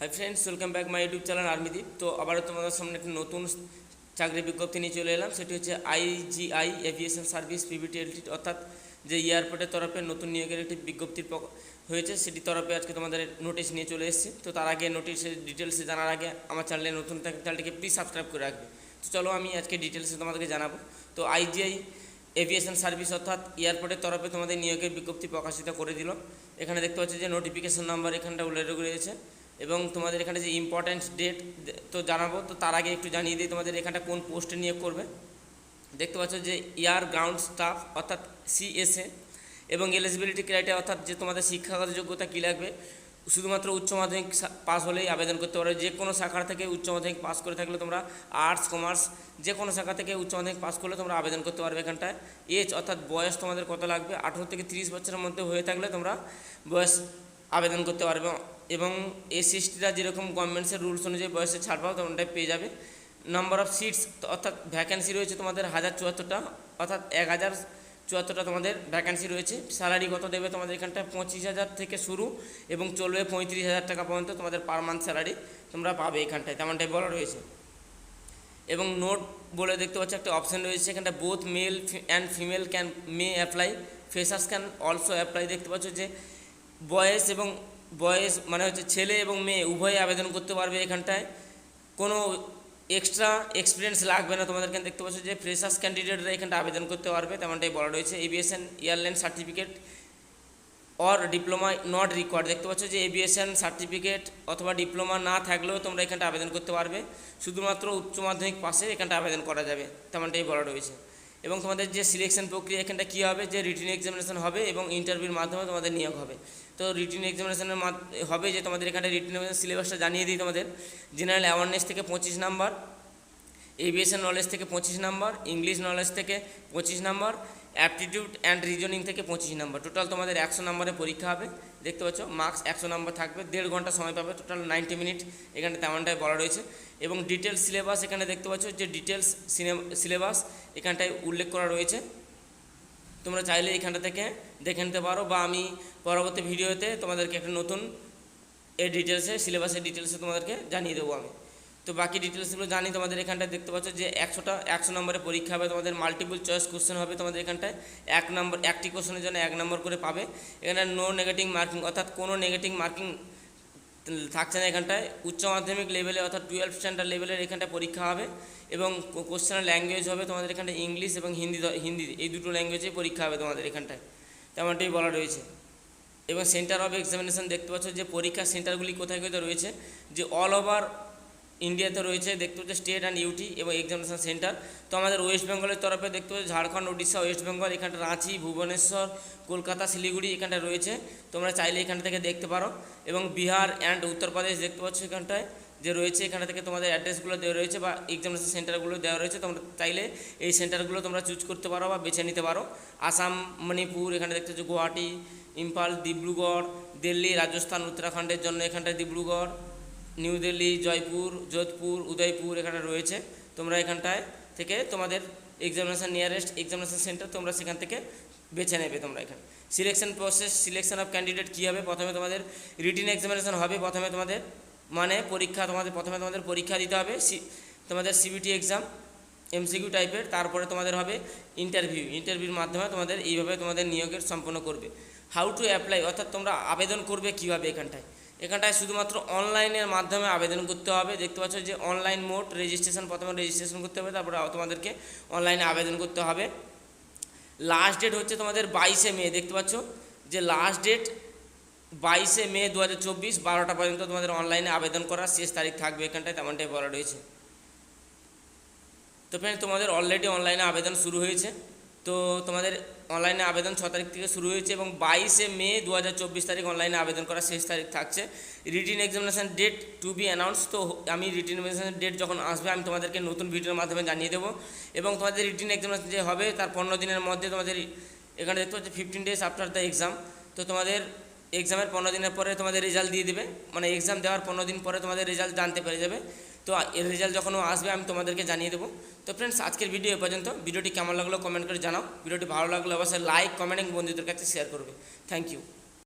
Hi friends welcome back my YouTube channel Armideep তো আবারও তোমাদের সামনে একটা নতুন চাকরি বিজ্ঞপ্তি নিয়ে চলে এলাম। সেটি হচ্ছে আইজিআই এভিয়েশন সার্ভিস পিবিটিএলটি অর্থাৎ যে এয়ারপোর্টের তরফে নতুন নিয়োগের একটি বিজ্ঞপ্তির হয়েছে, সেটি তরফে আজকে তোমাদের নোটিশ নিয়ে চলে এসেছে। তো তার আগে নোটিশের ডিটেলসে জানার আগে আমার চ্যানেলে নতুন চ্যানেলটিকে প্লিজ সাবস্ক্রাইব করে রাখবে। তো চলো আমি আজকে ডিটেলসে তোমাদেরকে জানাব। তো আইজিআই এভিয়েশন সার্ভিস অর্থাৎ এয়ারপোর্টের তরফে তোমাদের নিয়োগের বিজ্ঞপ্তি প্রকাশিত করে দিল এখানে দেখতে পাচ্ছি যে নোটিফিকেশন নাম্বার এখানটা উল্লেখ রয়েছে। এবং তোমাদের এখানে যে ইম্পর্ট্যান্ট ডেট তো জানাব, তো তার আগে একটু জানিয়ে দিই তোমাদের এখানটা কোন পোস্টে নিয়োগ করবে। দেখতে পাচ্ছ যে ইয়ার গ্রাউন্ড স্টাফ অর্থাৎ সিএসএ এবং এলিজিবিলিটি ক্রাইটেরিয়া অর্থাৎ যে তোমাদের শিক্ষাগত যোগ্যতা কী লাগবে, শুধুমাত্র উচ্চ মাধ্যমিক পাস হলেই আবেদন করতে পারো। যে কোনো শাখার থেকে উচ্চ মাধ্যমিক পাস করে থাকলে তোমরা আর্টস কমার্স যে কোনো শাখা থেকে উচ্চ মাধ্যমিক পাস করলে তোমরা আবেদন করতে পারবে এখানটায়। এজ অর্থাৎ বয়স তোমাদের কত লাগবে, আঠেরো থেকে তিরিশ বছরের মধ্যে হয়ে থাকলে তোমরা বয়স আবেদন করতে পারবে। এবং এসসি এসটিরা যেরকম গভর্নমেন্টসের রুলস অনুযায়ী বয়সে ছাড় পাও তোমরা পেয়ে যাবে। নাম্বার অফ সিটস অর্থাৎ ভ্যাকেন্সি রয়েছে তোমাদের হাজার চুয়াত্তরটা, অর্থাৎ এক হাজার চুয়াত্তরটা তোমাদের ভ্যাকেন্সি রয়েছে। স্যালারি কত দেবে তোমাদের এখানটায়? পঁচিশ হাজার থেকে শুরু এবং চলবে পঁয়ত্রিশ হাজার টাকা পর্যন্ত তোমাদের পার মান্থ স্যালারি তোমরা পাবে এখানটায়, তেমনটাই বলা রয়েছে। এবং নোট বলে দেখতে পাচ্ছ একটা অপশন রয়েছে এখানটা both male and female can may apply freshers can also apply দেখতে পাচ্ছ যে বয়েস এবং বয়েস মানে হচ্ছে ছেলে এবং মেয়ে, উভয়ে আবেদন করতে পারবে এখানটায়। কোনো এক্সট্রা এক্সপিরিয়েন্স লাগবে না তোমাদের এখানে দেখতে পাচ্ছ যে ফ্রেশার্স ক্যান্ডিডেটরা এখানটা আবেদন করতে পারবে, তেমনটাই বলা রয়েছে। Aviation airline certificate or diploma not required দেখতে পাচ্ছ যে এভিয়েশন সার্টিফিকেট অথবা ডিপ্লোমা না থাকলেও তোমরা এখানটা আবেদন করতে পারবে। শুধুমাত্র উচ্চ মাধ্যমিক পাশে এখানটা আবেদন করা যাবে, তেমনটাই বলা রয়েছে। এবং তোমাদের যে সিলেকশন প্রক্রিয়া, এখানটা কী হবে? যে রিটিন এক্সামিনেশন হবে এবং ইন্টারভিউর মাধ্যমে তোমাদের নিয়োগ হবে। তো রিটিন এক্সামিনেশনের হবে যে তোমাদের এখানে রিটিন সিলেবাসটা জানিয়ে দিই তোমাদের। জেনারেল অ্যাওয়ারনেস থেকে পঁচিশ নাম্বার এভিয়েশন নলেজ থেকে পঁচিশ নাম্বার ইংলিশ নলেজ থেকে পঁচিশ নাম্বার অ্যাপটিটিউড অ্যান্ড রিজনিং থেকে পঁচিশ নম্বর টোটাল তোমাদের একশো নম্বরের পরীক্ষা হবে। দেখতে পাচ্ছ মার্কস একশো নাম্বার থাকবে। দেড় ঘণ্টা সময় পাবে। টোটাল নাইনটি মিনিট এখানে তেমনটাই বলা রয়েছে। এবং ডিটেলস সিলেবাস এখানে দেখতে পাচ্ছ, যে ডিটেলস সিলেবাস এখানটায় উল্লেখ করা রয়েছে। তোমরা চাইলে এখানটা থেকে দেখে নিতে পারো বা আমি পরবর্তী ভিডিওতে তোমাদেরকে একটা নতুন এই ডিটেলসে সিলেবাসের ডিটেলসে তোমাদেরকে জানিয়ে দেবো আমি। তো বাকি ডিটেলসগুলো জানি, তোমাদের এখানটায় দেখতে পাচ্ছ যে একশোটা, একশো নম্বরের পরীক্ষা হবে, তোমাদের মাল্টিপল চয়েস কোশ্চেন হবে তোমাদের এখানটায়। এক নম্বর, একটি কোশ্চেনের জন্য এক নম্বর করে পাবে। এখানে নো নেগেটিভ মার্কিং অর্থাৎ কোনো নেগেটিভ মার্কিং থাকছে না এখানটায়। উচ্চ মাধ্যমিক লেভেলে অর্থাৎ টুয়েলভ স্ট্যান্ডার্ড লেভেলের এখানটায় পরীক্ষা হবে এবং কোশ্চেনের ল্যাঙ্গুয়েজ হবে তোমাদের এখানটায় ইংলিশ এবং হিন্দি হিন্দি, এই দুটো ল্যাঙ্গুয়েজে পরীক্ষা হবে তোমাদের এখানটায়। তেমনটাই বলা রয়েছে। এবং সেন্টার অফ এক্সামিনেশন দেখতে পাচ্ছ যে পরীক্ষার সেন্টারগুলি কোথায় কোথায় রয়েছে, যে অল ওভার ইন্ডিয়াতে রয়েছে, দেখতে পাচ্ছ স্টেট অ্যান্ড ইউটি এবং এক্সামিনেশন সেন্টার। তো আমাদের ওয়েস্ট বেঙ্গলের তরফে দেখতে পাচ্ছ ঝাড়খণ্ড, উড়িষ্যা, ওয়েস্ট বেঙ্গল, এখানটা রাঁচি, ভুবনেশ্বর, কলকাতা, শিলিগুড়ি এখানটা রয়েছে। তোমরা চাইলে এখানটা থেকে দেখতে পারো। এবং বিহার অ্যান্ড উত্তরপ্রদেশ দেখতে পাচ্ছ এখানটায় যে রয়েছে, এখানে থেকে তোমাদের অ্যাড্রেসগুলো দেওয়া রয়েছে বা এক্সামিনেশন সেন্টারগুলো দেওয়া রয়েছে। তোমরা চাইলে এই সেন্টারগুলো তোমরা চুজ করতে পারো বা বেছে নিতে পারো। আসাম, মণিপুর এখানে দেখতে পাচ্ছ গুয়াহাটি, ইম্ফল, ডিব্রুগড়, দিল্লি, রাজস্থান, উত্তরাখণ্ডের জন্য এখানটায় ডিব্রুগড় নিউ দিল্লি, জয়পুর, যোধপুর, উদয়পুর এখানে রয়েছে। তোমরা এখানটায় থেকে তোমাদের এক্সামিনেশন নিয়ারেস্ট এক্সামিনেশন সেন্টার তোমরা সেখান থেকে বেছে নেবে তোমরা এখানে। Selection process selection of candidate কী হবে? প্রথমে তোমাদের রিটিন এক্সামিনেশন হবে, প্রথমে তোমাদের মানে পরীক্ষা, তোমাদের প্রথমে তোমাদের পরীক্ষা দিতে হবে তোমাদের সিবিটি এক্সাম এমসিকিউ টাইপের তারপরে তোমাদের হবে ইন্টারভিউ ইন্টারভিউর মাধ্যমে তোমাদের এইভাবে তোমাদের নিয়োগের সম্পন্ন করবে। হাউ টু অ্যাপ্লাই অর্থাৎ তোমরা আবেদন করবে কীভাবে এখানটায়? এখানটায় শুধুমাত্র অনলাইনের মাধ্যমে আবেদন করতে হবে। দেখতে পাচ্ছ যে অনলাইন মোড রেজিস্ট্রেশন প্রথমে রেজিস্ট্রেশন করতে হবে, তারপরে তোমাদেরকে অনলাইনে আবেদন করতে হবে। লাস্ট ডেট হচ্ছে তোমাদের বাইশে মে, দেখতে পাচ্ছ? যে লাস্ট ডেট বাইশে মে দু হাজার চব্বিশ, বারোটা পর্যন্ত তোমাদের অনলাইনে আবেদন করার শেষ তারিখ থাকবে এখানটায়, তেমনটাই বলা রয়েছে। তো ফ্রেন্ড তোমাদের অলরেডি অনলাইনে আবেদন শুরু হয়েছে। তো তোমাদের অনলাইনে আবেদন ছ তারিখ থেকে শুরু হয়েছে এবং বাইশে মে দু হাজার চব্বিশ তারিখ অনলাইনে আবেদন করার শেষ তারিখ থাকছে। Written examination date to be announce তো আমি রিটিন এক্সামিনেশন ডেট যখন আসবে, আমি তোমাদেরকে নতুন ভিডিওর মাধ্যমে জানিয়ে দেবো। এবং তোমাদের রিটিন এক্সামিনেশন যে হবে, তার পনেরো দিনের মধ্যে তোমাদের এখানে দেখতে পাচ্ছি fifteen days after the exam তো তোমাদের এক্সামের পনেরো দিনের পরে তোমাদের রেজাল্ট দিয়ে দেবে। মানে এক্সাম দেওয়ার পনেরো দিন পরে তোমাদের রেজাল্ট জানতে পেরে যাবে। তো এর রেজাল্ট যখন আসবে, আমি তোমাদেরকে জানিয়ে দেবো। তো ফ্রেন্ডস আজকের ভিডিও এ পর্যন্ত। ভিডিওটি কেমন লাগল কমেন্ট করে জানাও। ভিডিওটি ভালো লাগলে অবশ্যই লাইক কমেন্ট এবং বন্ধুদের কাছে শেয়ার করবে। Thank you